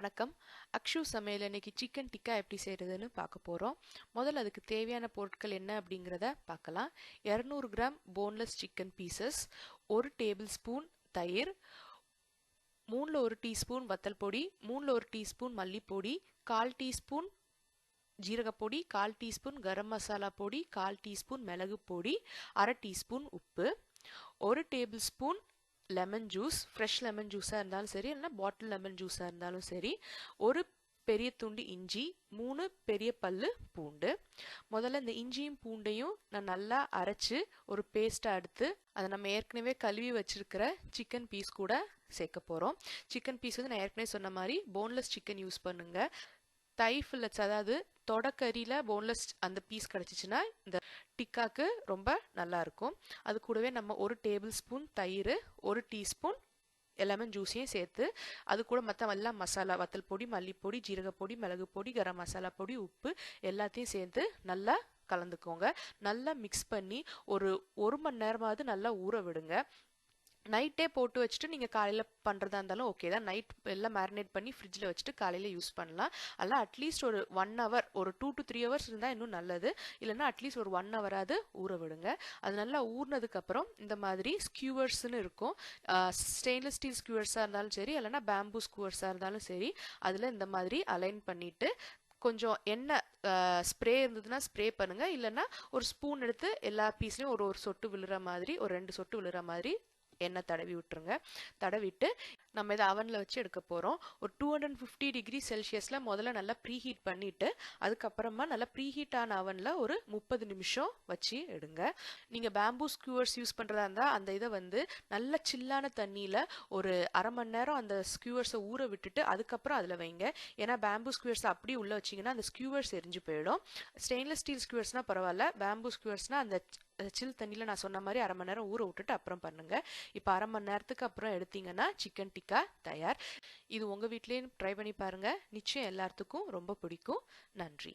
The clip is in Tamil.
வணக்கம். அக்ஷு சமையல் இன்னைக்கு சிக்கன் டிக்கா எப்படி செய்கிறதுன்னு பார்க்க போகிறோம் முதல்ல அதுக்கு தேவையான பொருட்கள் என்ன அப்படிங்கிறத பார்க்கலாம். இரநூறு கிராம் போன்லெஸ் சிக்கன் பீசஸ் ஒரு டேபிள் ஸ்பூன் தயிர் மூணில் ஒரு டீஸ்பூன் வத்தல் பொடி மூணில் ஒரு டீஸ்பூன் மல்லிப்பொடி கால் டீஸ்பூன் ஜீரகப்பொடி கால் டீஸ்பூன் கரம் மசாலா பொடி கால் டீஸ்பூன் மிளகு பொடி அரை டீஸ்பூன் உப்பு ஒரு tablespoon lemon juice fresh lemon ஜூஸாக இருந்தாலும் சரி இல்லைனா பாட்டில் லெமன் ஜூஸாக இருந்தாலும் சரி ஒரு பெரிய துண்டு இஞ்சி மூணு பெரிய பல்லு பூண்டு. முதல்ல இந்த இஞ்சியும் பூண்டையும் நான் நல்லா அரைச்சி ஒரு பேஸ்ட்டாக எடுத்து அதை நம்ம ஏற்கனவே கழுவி வச்சிருக்கிற சிக்கன் பீஸ் கூட சேர்க்க போகிறோம் சிக்கன் பீஸ் வந்து நான் ஏற்கனவே சொன்ன மாதிரி போன்லெஸ் சிக்கன் யூஸ் பண்ணுங்கள் தை ஃபில்லட்ஸ் அதாவது தொடக்கறியில் போன்லெஸ் அந்த பீஸ் கிடச்சிச்சின்னா இந்த டிக்காக்கு ரொம்ப நல்லா இருக்கும். அது கூடவே நம்ம ஒரு டேபிள் ஸ்பூன் தயிர் ஒரு டீஸ்பூன் லெமன் ஜூஸையும் சேர்த்து அது கூட மற்ற எல்லாம் மசாலா வத்தல் பொடி மல்லிப்பொடி ஜீரகப்பொடி மிளகு பொடி கரம் மசாலா பொடி உப்பு எல்லாத்தையும் சேர்த்து நல்லா கலந்துக்கோங்க. நல்லா மிக்ஸ் பண்ணி ஒரு ஒரு மணி நேரமாவது நல்லா ஊற விடுங்க. நைட்டே போட்டு வச்சுட்டு நீங்கள் காலையில் பண்ணுறதா இருந்தாலும் ஓகே தான். நைட் எல்லாம் மேரினேட் பண்ணி ஃப்ரிட்ஜில் வச்சுட்டு காலையில் யூஸ் பண்ணலாம். அல்ல அட்லீஸ்ட் ஒரு ஒன் ஹவர் ஒரு டூ டு த்ரீ ஹவர்ஸ் இருந்தால் இன்னும் நல்லது. இல்லைன்னா அட்லீஸ்ட் ஒரு ஒன் ஹவராது ஊற விடுங்க. அது நல்லா ஊறினதுக்கப்புறம் இந்த மாதிரி ஸ்கியூவர்ஸ்னு இருக்கும். ஸ்டெயின்லெஸ் ஸ்டீல் ஸ்கியூவர்ஸாக இருந்தாலும் சரி இல்லைனா பேம்பூ ஸ்கியூவர்ஸாக இருந்தாலும் சரி அதில் இந்த மாதிரி அலைன் பண்ணிவிட்டு கொஞ்சம் எண்ணெய் ஸ்ப்ரே இருந்ததுன்னா ஸ்ப்ரே பண்ணுங்கள் இல்லைன்னா ஒரு ஸ்பூன் எடுத்து எல்லா பீஸ்லேயும் ஒரு ஒரு சொட்டு விழுற மாதிரி ஒரு ரெண்டு சொட்டு விழுற மாதிரி எண்ணெய் தடவி விட்டுருங்க. தடவிட்டு நம்ம இதை அவனில் வச்சு எடுக்க போகிறோம் ஒரு டூ ஹண்ட்ரட் ஃபிஃப்டி டிகிரி செல்சியஸில் முதல்ல நல்லா ப்ரீஹீட் பண்ணிவிட்டு அதுக்கப்புறமா நல்லா ப்ரீஹீட் ஆன அவனில் ஒரு முப்பது நிமிஷம் வச்சு எடுங்க. நீங்கள் பேம்பூ ஸ்கியூவர்ஸ் யூஸ் பண்ணுறதா இருந்தால் அந்த இதை வந்து நல்ல சில்லான தண்ணியில் ஒரு அரை மணி நேரம் அந்த ஸ்கியூவர்ஸை ஊற விட்டுட்டு அதுக்கப்புறம் அதில் வைங்க. ஏன்னா பேம்பூ ஸ்கியூவர்ஸ் அப்படியே உள்ளே வச்சிங்கன்னா அந்த ஸ்கியூவர்ஸ் எரிஞ்சு போயிடும். ஸ்டெயின்லெஸ் ஸ்டீல் ஸ்கியூவர்ஸ்னால் பரவாயில்ல. பேம்பூ ஸ்கியூவர்ஸ்னால் அந்த சில் தண்ணியில் நான் சொன்ன மாதிரி அரை மணி நேரம் ஊற விட்டுட்டு அப்புறம் பண்ணுங்கள் இப்போ அரை மணி நேரத்துக்கு அப்புறம் எடுத்தீங்கன்னா சிக்கன் டிக்கா தயார். இது உங்கள் வீட்லேயும் ட்ரை பண்ணி பாருங்கள் நிச்சயம் எல்லாத்துக்கும் ரொம்ப பிடிக்கும். நன்றி.